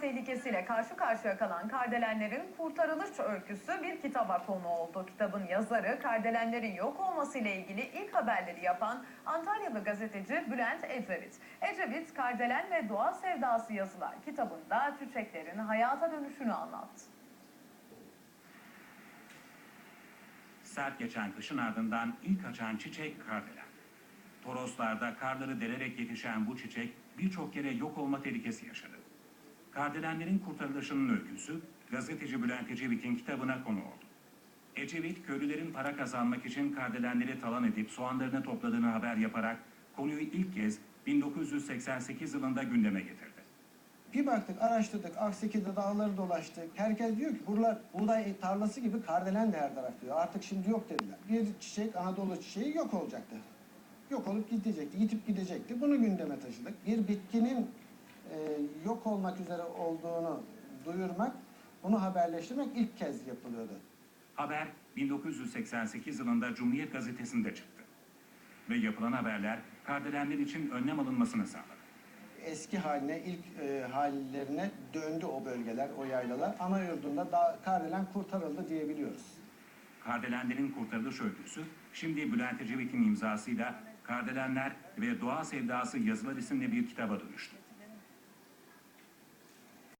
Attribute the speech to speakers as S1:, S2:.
S1: tehlikesiyle karşı karşıya kalan kardelenlerin kurtarılış öyküsü bir kitaba konu oldu. Kitabın yazarı kardelenlerin yok olmasıyla ilgili ilk haberleri yapan Antalyalı gazeteci Bülent Ecevit. Ecevit, Kardelen ve Doğa Sevdası yazılar kitabında çiçeklerin hayata dönüşünü anlattı.
S2: Sert geçen kışın ardından ilk açan çiçek kardelen. Toroslarda karları delerek yetişen bu çiçek birçok yere yok olma tehlikesi yaşadı. Kardelenlerin kurtarılışının öyküsü gazeteci Bülent Ecevit'in kitabına konu oldu. Ecevit, köylülerin para kazanmak için kardelenleri talan edip soğanlarını topladığını haber yaparak konuyu ilk kez 1988 yılında gündeme getirdi.
S3: Bir baktık, araştırdık, Akseki'de dağları dolaştık. Herkes diyor ki buralar buğday tarlası gibi kardelen de taraf diyor. Artık şimdi yok dediler. Bir çiçek, Anadolu çiçeği yok olacaktı. Yok olup gidecekti, yitip gidecekti. Bunu gündeme taşıdık. Bir bitkinin e, yok olmak üzere olduğunu duyurmak, bunu haberleştirmek ilk kez yapılıyordu.
S2: Haber 1988 yılında Cumhuriyet Gazetesi'nde çıktı. Ve yapılan haberler kardelenler için önlem alınmasını sağladı.
S3: Eski haline, ilk e, hallerine döndü o bölgeler, o yaylalar. Ana yurdunda da kardelen kurtarıldı diyebiliyoruz.
S2: Kardelenlerin kurtarılış öyküsü şimdi Bülent Ecevit'in imzasıyla Kardelenler ve Doğa Sevdası yazılar isimli bir kitaba dönüştü.